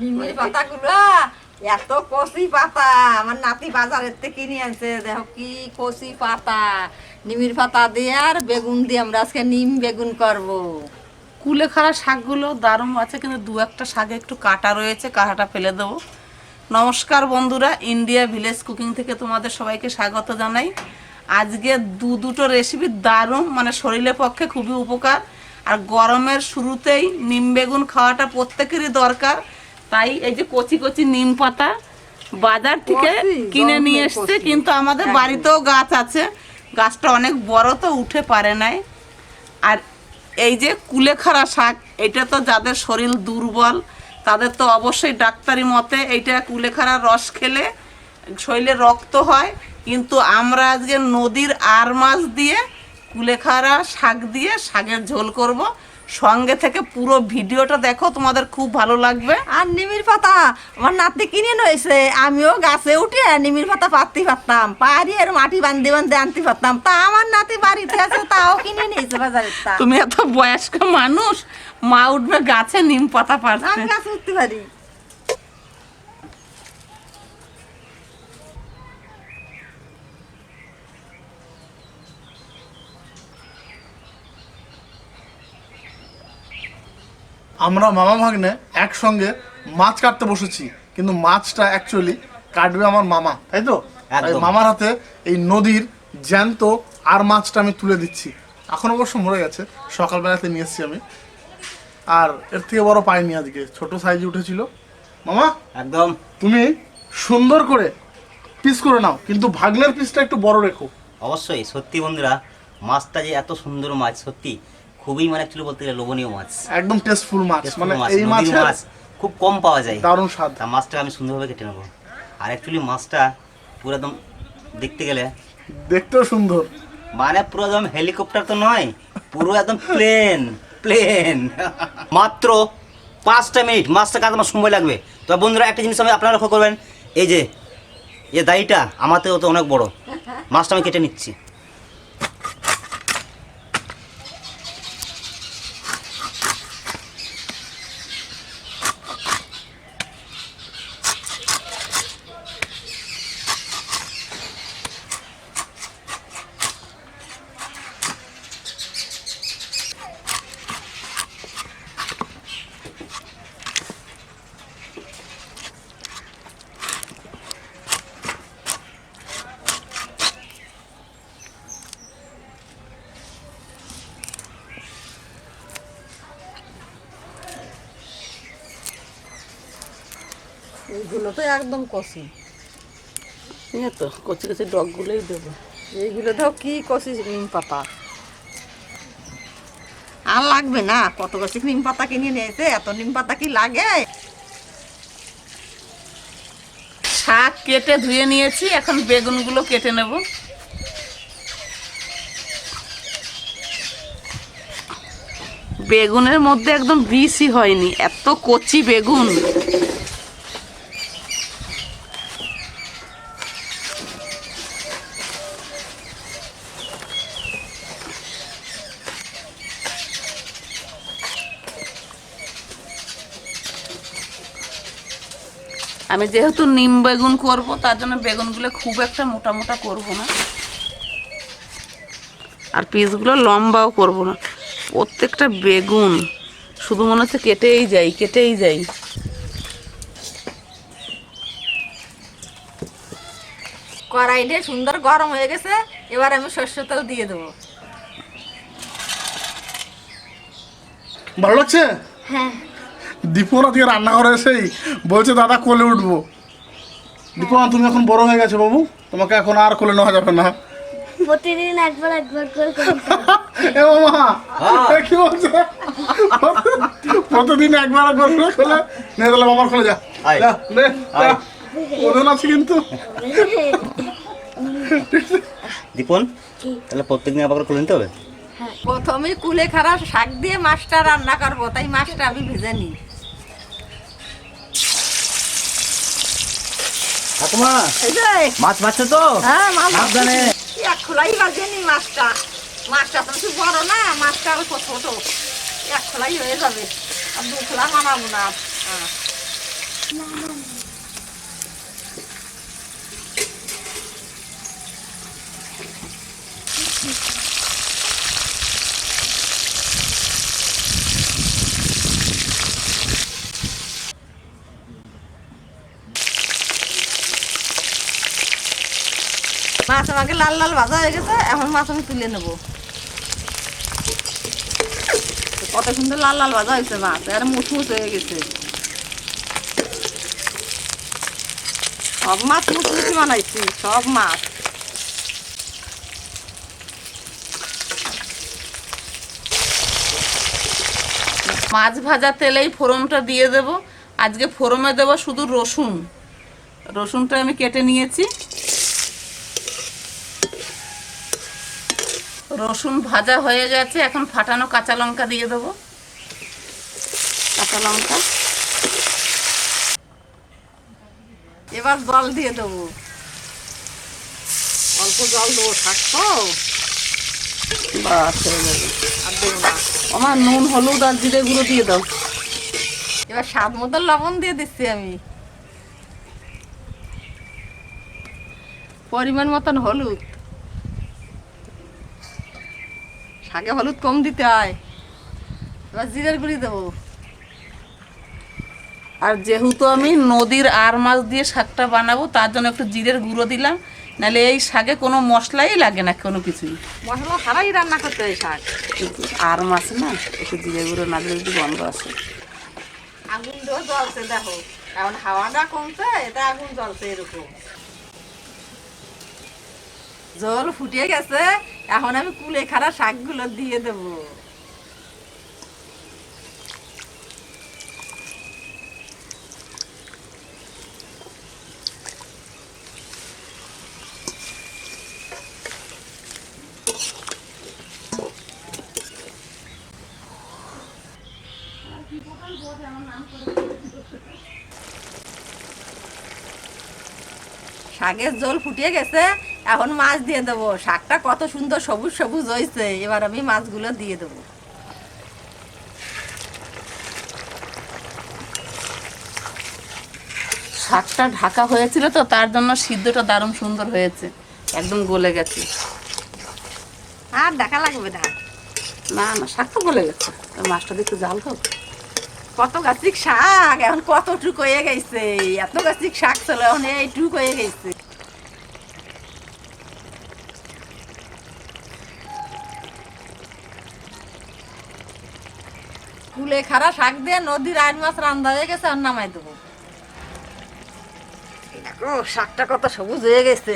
নিমের পাতাগুলো এত কচি পাতা। আমার নাতি বাজারের থেকে কিনে আনছে। দেখো কি কচি পাতা। নিমের পাতা দিয়ে আর বেগুন দিয়ে আমরা আজকে নিম বেগুন করব। কুলেখাড়া শাকগুলো দারুণ আছে কিন্তু দু একটা শাকে একটু কাটা রয়েছে কাঁটাটা ফেলে দেবো। নমস্কার বন্ধুরা ইন্ডিয়া ভিলেজ কুকিং থেকে তোমাদের সবাইকে স্বাগত জানাই। আজকে দু দুটো রেসিপি দারুণ মানে শরীরের পক্ষে খুবই উপকার। আর গরমের শুরুতেই নিম বেগুন খাওয়াটা প্রত্যেকেরই দরকার। তাই এই যে কচি কচি নিম পাতা বাজার থেকে কিনে নিয়ে এসছে কিন্তু আমাদের বাড়িতেও গাছ আছে। গাছটা অনেক বড় তো উঠে পারে নাই। আর এই যে কুলেখাড়া শাক এটা তো যাদের শরীর দুর্বল তাদের তো অবশ্যই ডাক্তারি মতে এইটা কুলেখাড়া রস খেলে শরীরে রক্ত হয়। কিন্তু আমরা আজকে নদীর আর মাছ দিয়ে কুলেখাড়া শাক দিয়ে শাকের ঝোল করব। সঙ্গে থেকে পুরো ভিডিওটা দেখো তোমাদের খুব ভালো লাগবে। আর নিমির পাতা আমার নাতি কিনে নয়েছে আমিও গাছে উঠে নিমির পাতা পাততে পারতাম পাহাড়ি আর মাটি বান্ধে বান্ধে আনতে পারতাম তা আমার নাতি বাড়িতে আছে তাও কিনে নিয়েছে বাজারে তুমি এত বয়স্ক মানুষ মা উঠবে গাছে নিম পাতা আমি গাছে উঠতে পারি। আমরা মামা ভাগ্নে একসঙ্গে মাছ কাটতে বসেছি কিন্তু মাছটা অ্যাকচুয়ালি কাটবে আমার মামা তাই তো? মামার হাতে এই নদীর জ্যান্ত আর মাছটা আমি তুলে দিচ্ছি। এখন অবশ্য মরে গেছে সকালবেলাতে নিয়ে এসেছি আমি। আর এর থেকে বড় পাইনি আজকে ছোট সাইজে উঠেছিল। মামা? একদম। তুমি সুন্দর করে পিস করে নাও কিন্তু ভাগনের পিসটা একটু বড় রেখো। অবশ্যই সত্যি বন্ধুরা মাছটা যে এত সুন্দর মাছ সত্যি। খুবই মানে অ্যাকচুয়ালি বলতে গেলে লোভনীয় মাছ। একদম টেস্টফুল মাছ মানে এই মাছের মাছ খুব কম পাওয়া যায়। দারুণ স্বাদ। মাছটা আমি সুন্দরভাবে কেটে নেব। আর অ্যাকচুয়ালি মাছটা পুরো একদম দেখতে গেলে দেখতেও সুন্দর। মানে পুরো একদম হেলিকপ্টার তো নয় পুরো একদম প্লেন প্লেন মাত্র পাঁচটা মিনিট মাছটা কাজ আমার সময় লাগবে। তো বন্ধুরা একটা জিনিস আমি আপনারা লক্ষ্য করবেন এই যে এই দাড়িটা আমার তো অনেক বড়। মাছটা আমি কেটে নিচ্ছি এইগুলো তো একদম কষি। এই তো কচি কচি ডগগুলোই দেবো। এইগুলো তো কি কষি নিম পাতা। আর লাগবে না কত কচি নিম পাতা কিনে নিয়েছে এত নিম পাতা কি লাগে? শাক কেটে ধুয়ে নিয়েছি এখন বেগুনগুলো কেটে নেব। বেগুনের মধ্যে একদম বিষই হয়নি এত কচি বেগুন। আমি যেহেতু নিম বেগুন করব তার জন্য বেগুনগুলো খুব একটা মোটা মোটা করব না। আর পিসগুলো লম্বাও করব না। প্রত্যেকটা বেগুন শুধু মনে হচ্ছে কেটেই যাই কেটেই যাই। কড়াইটা সুন্দর গরম হয়ে গেছে এবার আমি সর্ষে তেল দিয়ে দেবো। ভালো লাগছে? দীপনা থেকে রান্নাঘরে এসেই বলছে দাদা কোলে উঠবো। দীপনা তুমি এখন বড় হয়ে গেছো বাবু। তোমাকে এখন আর কোলে নেওয়া যাবে না। প্রতিদিন একবার একবার করে এ মামা কি বলছে? প্রতিদিন একবার একবার করে খোলে নে তাহলে মামার খোলে যা। ওজন আছে কিন্তু। দীপন তাহলে প্রত্যেকদিন আবার খুলে নিতে হবে? প্রথমে কুলে খারাপ শাক দিয়ে মাছটা রান্না করব তাই মাছটা আমি ভেজে নিই। ঠাকুমা মাছ মারছে তো? হ্যাঁ মাছ সাবধানে। এক খোলাই বাজিয়ে নি মাছটা। মাছটা তো বড় না মাছটা অল্প ছোট। এক খোলাই হয়ে যাবে। আর দু খোলা মানাবো না। মাছ আমাকে লাল লাল ভাজা হয়ে গেছে, এখন মাছ আমি তুলে নেব। কত সুন্দর লাল লাল ভাজা হয়েছে মাছ, আর মুচমুচ হয়ে গেছে। সব মাছ মুচমুচি বানাইছি, সব মাছ। মাছ ভাজা তেলেই ফোড়নটা দিয়ে দেব। আজকে ফোড়নে দেব শুধু রসুন। রসুনটা আমি কেটে নিয়েছি। রসুন ভাজা হয়ে গেছে, এখন ফাটানো কাঁচা লঙ্কা দিয়ে দেবো। কাঁচা লঙ্কা। এবার জল দিয়ে দেবো। অল্প জল দেবো থাকতো আমার নুন, হলুদ আর জিরে গুঁড়ো দিয়ে দাও। এবার স্বাদ মতো লবণ দিয়ে দিচ্ছি আমি। পরিমাণ মতন হলুদ। শাকে হলুদ কম দিতে হয়। এবার জিরের গুঁড়ি দেবো। আর যেহেতু আমি নদীর আর মাছ দিয়ে শাকটা বানাবো তার জন্য একটু জিরের গুঁড়ো দিলাম। নাহলে এই শাকে কোনো মশলাই লাগে না কোনো কিছুই। মশলা ছাড়াই রান্না করতে হয় শাক। আর মাছ না একটু জিরে গুঁড়ো না দিলে একটু গন্ধ আছে আগুন জ্বলছে দেখো। এখন হাওয়াটা কমছে এটা আগুন জ্বলছে এরকম। জল ফুটিয়ে গেছে এখন আমি কুলে খাড়া শাকগুলো দিয়ে দেবো। শাকের জল ফুটিয়ে গেছে এখন মাছ দিয়ে দেবো। শাকটা কত সুন্দর সবুজ সবুজ হয়েছে এবার আমি মাছগুলো দিয়ে দেবো। শাকটা ঢাকা হয়েছিল তো তার জন্য সিদ্ধটা দারুণ সুন্দর হয়েছে। একদম গলে গেছে। আর দেখা লাগবে না। না না শাক তো গলে গেছে। মাছটা একটু জাল হোক কত গাছিক শাক এখন কতটুক হয়ে গেছে। এত গাছিক শাক ছিল এখন এইটুক হয়ে গেছে। কুলে খারা শাক দিয়ে নদীর আইন মাছ রান্না হয়ে গেছে আর নামাই দেবো। দেখো শাকটা কত সবুজ হয়ে গেছে।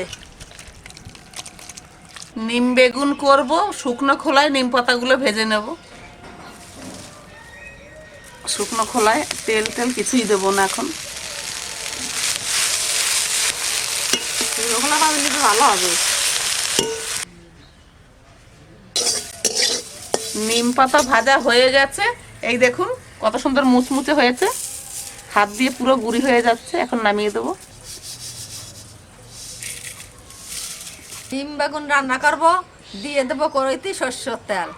নিম বেগুন করব শুকনো খোলায় নিম পাতাগুলো ভেজে নেব। শুকনো খোলায় তেল তেল কিছুই দেবো না এখন। তো ভালো হবে। নিম পাতা ভাজা হয়ে গেছে এই দেখুন কত সুন্দর মুচমুচে হয়েছে। হাত দিয়ে পুরো গুঁড়ি হয়ে যাচ্ছে এখন নামিয়ে দেবো। ডিম বেগুন রান্না করব দিয়ে দেবো করইতি শস্যর তেল।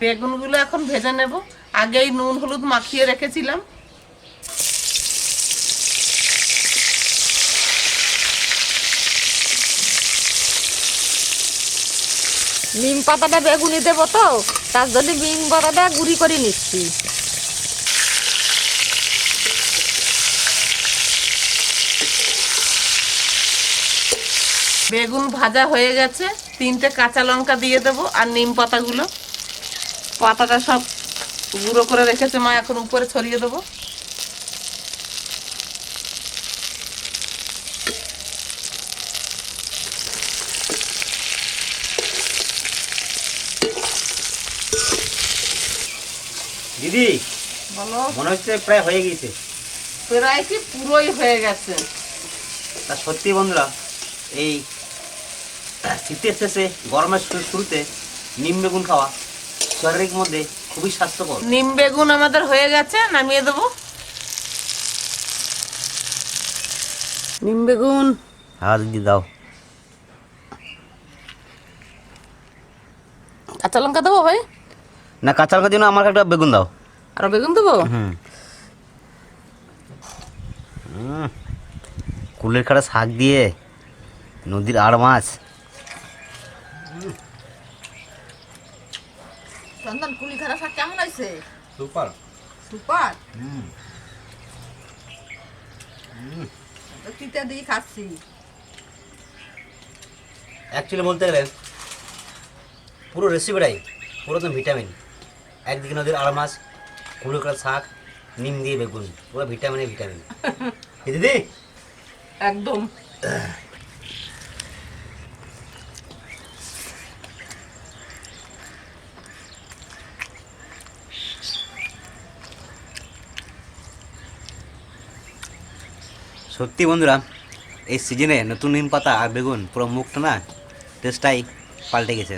বেগুনগুলো এখন ভেজে নেব। আগেই নুন হলুদ মাখিয়ে রেখেছিলাম নিম পাতাটা বেগুনি দেবো তো, তার জন্য নিম পাতাটা গুঁড়ি করে নিচ্ছি। বেগুন ভাজা হয়ে গেছে, তিনটে কাঁচা লঙ্কা দিয়ে দেবো আর নিম পাতাগুলো। পাতাটা সব গুঁড়ো করে রেখেছে মা, এখন উপরে ছড়িয়ে দেবো। দিদি বলো। মনে হচ্ছে প্রায় হয়ে গেছে। প্রায় কি পুরোই হয়ে গেছে? তা সত্যি বন্ধুরা এই শীতের শেষে গরমের শুরুতে নিম বেগুন খাওয়া শরীরের মধ্যে খুবই স্বাস্থ্যকর। নিম বেগুন আমাদের হয়ে গেছে নামিয়ে দেবো। নিম বেগুন। হ্যাঁ দিদি দাও। কাঁচা লঙ্কা দেবো ভাই? না কাঁচা লঙ্কা দিন আমার একটা বেগুন দাও। আর বেগুন দেবো হুম। হুম। কুলের খাড়া শাক দিয়ে নদীর আর মাছ। চন্দন কুলি খারাপ শাক কেমন হয়েছে? সুপার। সুপার? তো তিতে দিয়ে খাচ্ছি। অ্যাকচুয়ালি বলতে গেলে পুরো রেসিপিটাই পুরো তো ভিটামিন একদিকে নদীর আর মাছ কুলের খাড়া শাক নিম দিয়ে বেগুন পুরো ভিটামিনে ভিটামিন। দিদি? একদম। সত্যি বন্ধুরা এই সিজনে নতুন নিম পাতা আর বেগুন পুরো মুখটা না টেস্টটাই পাল্টে গেছে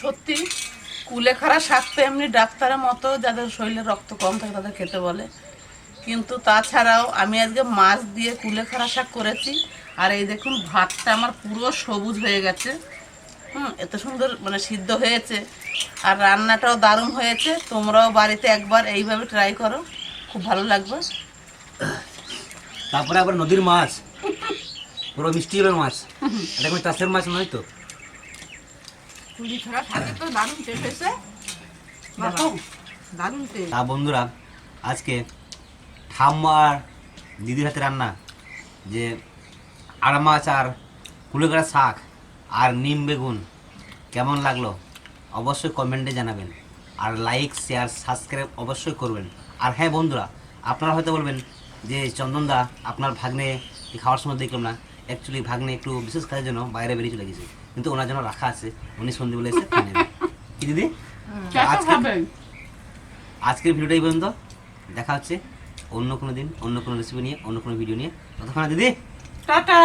সত্যি কুলেখাড়া শাক তো এমনি ডাক্তারের মতো যাদের শরীরে রক্ত কম থাকে তাদের খেতে বলে। কিন্তু তাছাড়াও আমি আজকে মাছ দিয়ে কুলেখাড়া শাক করেছি, আর এই দেখুন ভাতটা আমার পুরো সবুজ হয়ে গেছে। হুম, এত সুন্দর মানে সিদ্ধ হয়েছে। আর রান্নাটাও দারুণ হয়েছে। তোমরাও বাড়িতে একবার এইভাবে ট্রাই করো, খুব ভালো লাগবে। তারপরে আবার নদীর মাছ। পুরো মিষ্টি মাছ। এটা কোনো চাষের মাছ নয় তো? কুলি খারাপ শাকে তো দারুণ টেস্ট হয়েছে। দারুণ টেস্ট তা বন্ধুরা আজকে ঠাম্মার দিদির হাতে রান্না যে আড়া মাছ আর কুলেগড়া শাক আর নিম বেগুন কেমন লাগল? অবশ্যই কমেন্টে জানাবেন। আর লাইক শেয়ার সাবস্ক্রাইব অবশ্যই করবেন। আর হ্যাঁ বন্ধুরা আপনারা হয়তো বলবেন যে চন্দনদা আপনার ভাগ্নে খাওয়ার সময় দেখলাম না। অ্যাকচুয়ালি ভাগ্নে একটু বিশেষ কাজের জন্য বাইরে বেরিয়ে চলে গেছে। কিন্তু ওনার জন্য রাখা আছে। উনি সন্ধ্যেবেলা এসে খেয়ে নেবেন কি দিদি? আজকে আজকের ভিডিওটাই এই পর্যন্ত। দেখা হচ্ছে অন্য কোনো দিন অন্য কোনো রেসিপি নিয়ে অন্য কোনো ভিডিও নিয়ে। ততক্ষণ দিদি। টাটা।